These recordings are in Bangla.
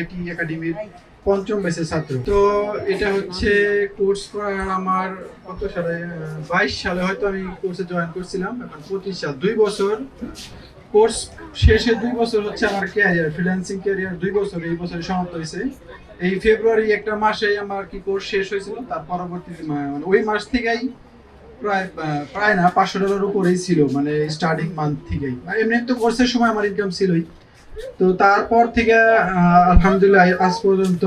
আইটি একাডেমির পঞ্চম বেসের ছাত্র। তো এটা হচ্ছে কোর্স করার আমার কত সালে? বাইশ সালে হয়তো আমি কোর্সে জয়েন করছিলাম, এখন পঁচিশ সাল। দুই বছর কোর্স শেষে দুই বছর হচ্ছে আমার ক্যারিয়ার ফ্রিল্যান্সিং ক্যারিয়ার দুই বছর, এই বছরে সমাপ্ত হয়েছে। এই ফেব্রুয়ারি একটা মাসে আমার কি কোর্স শেষ হয়েছিল, তার পরবর্তী মানে ওই মাস থেকেই প্রায় প্রায় না, পাঁচশো ডলার উপরেই ছিল মানে স্টার্টিং মান্থ থেকেই। এমনি তো কোর্সের সময় আমার ইনকাম ছিলই। তো তারপর থেকে আলহামদুলিল্লাহ আজ পর্যন্ত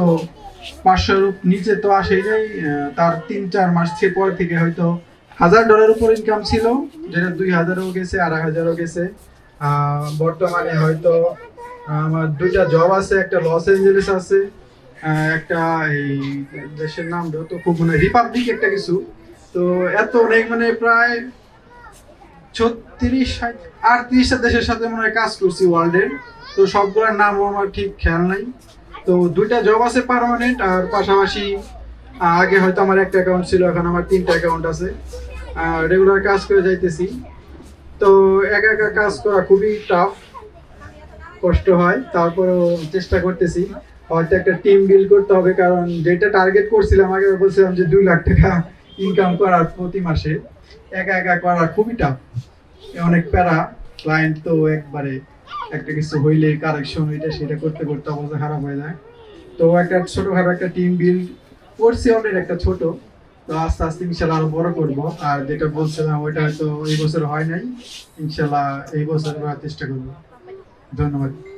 পাঁচশোর নিচে তো আসেই নাই। তার তিন, চার মাস পর থেকে হয়তো হাজার ডলার উপর ইনকাম ছিল, যেটা দুই হাজারও গেছে, আড়াই হাজারও গেছে। বর্তমানে হয়তো আমার দুইটা জব আছে, একটা লস এঞ্জেলেস আছে একটা এই দেশের নাম তো খুব মানে রিপাবলিক একটা কিছু। তো এত অনেক মানে প্রায় ছত্রিশ আটত্রিশটা দেশের সাথে মনে হয় কাজ করছি ওয়ার্ল্ডের তো সবগুলোর নামও আমার ঠিক খেয়াল নাই। তো দুইটা জব আছে পার্মানেন্ট আর পাশাপাশি আগে হয়তো আমার একটা অ্যাকাউন্ট ছিল, এখন আমার তিনটা অ্যাকাউন্ট আছে। রেগুলার কাজ করে যাইতেছি। তো একা একা কাজ করা খুবই টাফ কষ্ট হয়। তারপরেও চেষ্টা করতেছি। হয়তো একটা টিম বিল্ড করতে হবে, কারণ যেটা টার্গেট করছিলাম, আগে বলছিলাম যে দুই লাখ টাকা ইনকাম করার প্রতি মাসে একা একা করা খুবই টাফ অনেক প্যারা ক্লায়েন্ট তো একবারে একটা কিছু হইলে কারেকশন এটা সেটা করতে করতে অবস্থা খারাপ হয়ে যায়। তো একটা ছোটখাটো একটা টিম বিল্ড করছি অলরেডি একটা ছোট। তো আস্তে আস্তে ইনশাল্লাহ আরও বড় করব। আর যেটা বলছিলাম, ওইটা হয়তো এই বছর হয় নাই। ইনশাল্লাহ এই বছর করার চেষ্টা করব। ধন্যবাদ।